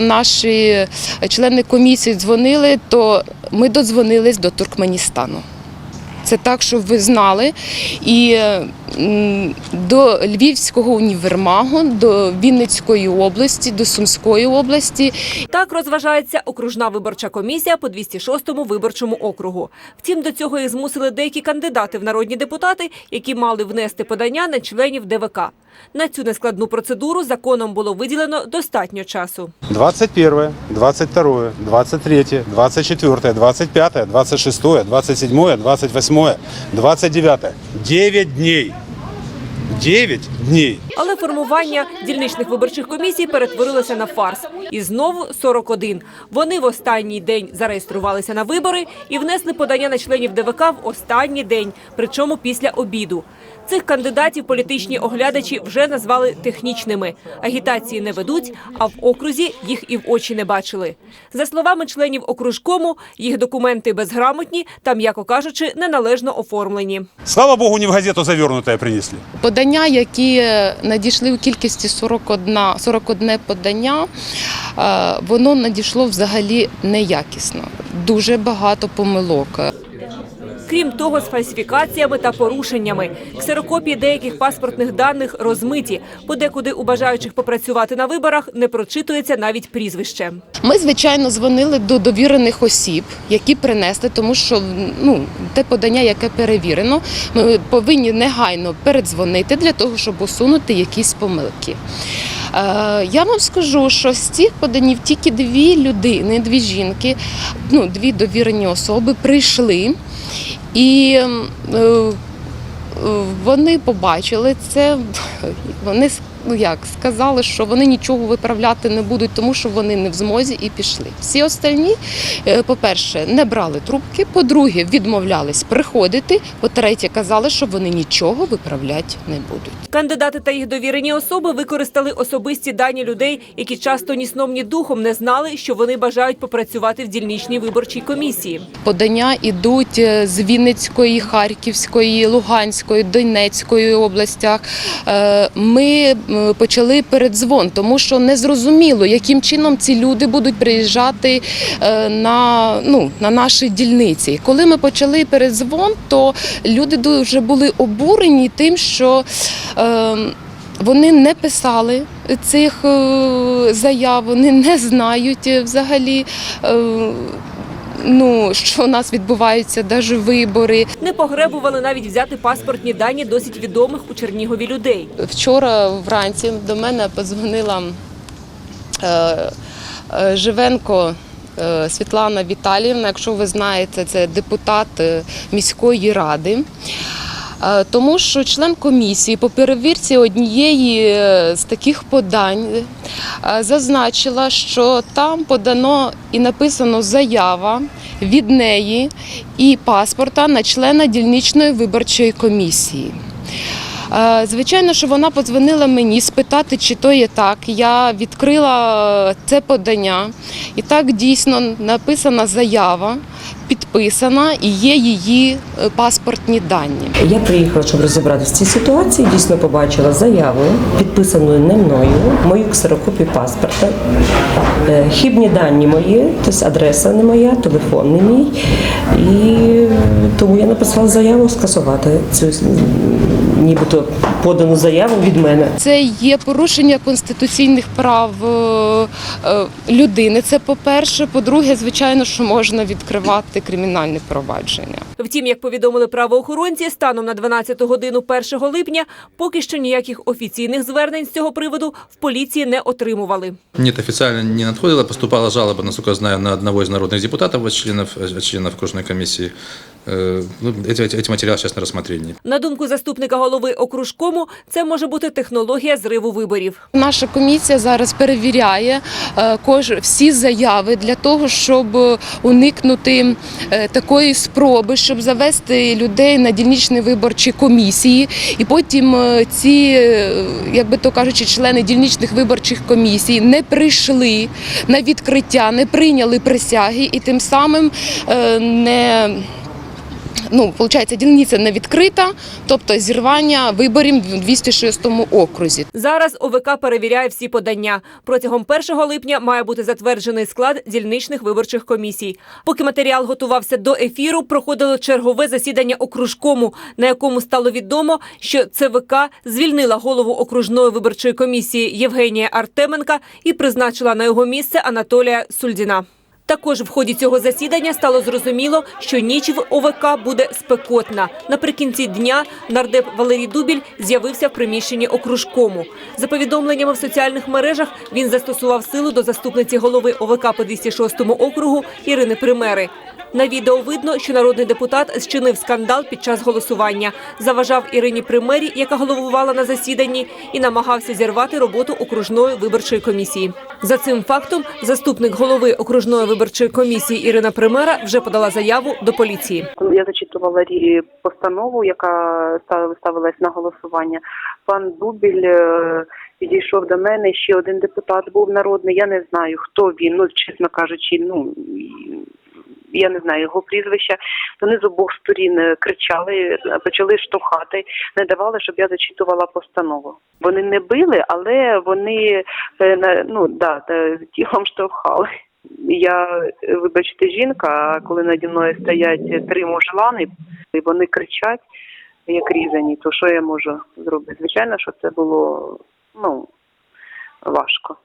Наші члени комісії дзвонили, то ми додзвонились до Туркменістану. Це так, щоб ви знали. І до Львівського універмагу, до Вінницької області, до Сумської області Так розважається окружна виборча комісія по 206-му виборчому округу. Втім, до цього їх змусили деякі кандидати в народні депутати, які мали внести подання на членів ДВК. На цю нескладну процедуру законом було виділено достатньо часу. 21, 22, 23, 24, 25, 26, 27, 28, 29. 9 дней. 9 дней. Але формування дільничних виборчих комісій перетворилося на фарс. І знову 41. Вони в останній день зареєструвалися на вибори і внесли подання на членів ДВК в останній день, причому після обіду. Цих кандидатів політичні оглядачі вже назвали технічними. Агітації не ведуть, а в окрузі їх і в очі не бачили. За словами членів окружкому, їх документи безграмотні та, м'яко кажучи, неналежно оформлені. Слава богу, не в газету завернутое принесли. подання, які надійшли у кількості 41, 41 подання, е, воно надійшло взагалі неякісно. Дуже багато помилок. Крім того, з фальсифікаціями та порушеннями. Ксерокопії деяких паспортних даних розмиті. Подекуди у бажаючих попрацювати на виборах не прочитується навіть прізвище. Ми, звичайно, дзвонили до довірених осіб, які принесли, тому що ну, те подання, яке перевірено, ми повинні негайно передзвонити для того, щоб усунути якісь помилки. Е, я вам скажу, що з цих поданів тільки дві людини, дві жінки, ну, дві довірені особи прийшли. І е, вони побачили це. Вони ну як сказали, що вони нічого виправляти не будуть, тому що вони не в змозі і пішли. Всі остальні, е, по-перше, не брали трубки. По-друге, відмовлялись приходити. По-третє, казали, що вони нічого виправляти не будуть. Кандидати та їх довірені особи використали особисті дані людей, які часто ні сном, ні духом не знали, що вони бажають попрацювати в дільничній виборчій комісії. Подання йдуть е, з Вінницької, Харківської, Луганської, Донецької областях. Е, Ми почали передзвон, тому що не зрозуміло, яким чином ці люди будуть приїжджати е, на, ну, на наші дільниці. Коли ми почали передзвон, то люди дуже були обурені тим, що е, вони не писали цих е, заяв, вони не знають е, взагалі. е, Ну, що у нас відбуваються навіть вибори. Не погребували навіть взяти паспортні дані досить відомих у Чернігові людей. Вчора вранці до мене подзвонила е, е, Живенко е, Світлана Віталіївна. Якщо ви знаєте, це депутат е, міської ради. Е, Тому що член комісії по перевірці однієї е, з таких подань е, зазначила, що там подано і написано заява від неї і паспорта на члена дільничної виборчої комісії. Звичайно, що вона подзвонила мені спитати, чи то є так. Я відкрила це подання, і так дійсно написана заява, підписана і є її е, паспортні дані. Я приїхала, щоб розібратися в цій ситуації. Дійсно побачила заяву, підписану не мною, мою ксерокопію паспорта, е, хібні дані мої, тобто адреса не моя, телефон не мій. І тому я написала заяву скасувати цю нібито подану заяву від мене. Це є порушення конституційних прав е, людини. Це по-перше. По-друге, звичайно, що можна відкривати кримінальне провадження. Втім, як повідомили правоохоронці, станом на 12 годину 1 липня поки що ніяких офіційних звернень з цього приводу в поліції не отримували. Ні, офіційно не надходила. Поступала жалоба, наскільки я знаю, на одного із народних депутатів, членів членів кожної членов окружной комиссии. Э, ну, Эти, эти, эти материалы сейчас на рассмотрении. На думку заступника голови окружкому, це може бути технологія зриву виборів. Наша комісія зараз перевіряє е, кож всі заяви для того, щоб е, уникнути е, такої спроби, щоб завести людей на дільничні виборчі комісії, і потім е, ці, е, як би то кажучи, члени дільничних виборчих комісій не прийшли на відкриття, не прийняли присяги і тим самим е, не ну, виходить, дільниця не відкрита, тобто зірвання виборів в 206 окрузі. Зараз ОВК перевіряє всі подання. Протягом 1 липня має бути затверджений склад дільничних виборчих комісій. Поки матеріал готувався до ефіру, проходило чергове засідання окружкому, на якому стало відомо, що ЦВК звільнила голову окружної виборчої комісії Євгенія Артеменка і призначила на його місце Анатолія Сульдіна. Також в ході цього засідання стало зрозуміло, що ніч в ОВК буде спекотна. Наприкінці дня нардеп Валерій Дубіль з'явився в приміщенні окружкому. За повідомленнями в соціальних мережах він застосував силу до заступниці голови ОВК по 206 округу Ірини Примери. На відео видно, що народний депутат зчинив скандал під час голосування, заважав Ірині Примері, яка головувала на засіданні, і намагався зірвати роботу окружної виборчої комісії. За цим фактом заступник голови окружної виборчої комісії Ірина Примера вже подала заяву до поліції. Я зачитувала постанову, яка став- ставилась на голосування. Пан Дубіль е, підійшов до мене. Ще один депутат був народний. Я не знаю, хто він. Ну чесно кажучи, ну я не знаю його прізвища. Вони з обох сторін е, кричали, е, почали штовхати, не давали, щоб я зачитувала постанову. Вони не били, але вони е, ну да тілом штовхали. Я, вибачте, жінка, коли наді мною стоять три мужлани, і вони кричать, як різані, то що я можу зробити? Звичайно, що це було ну важко.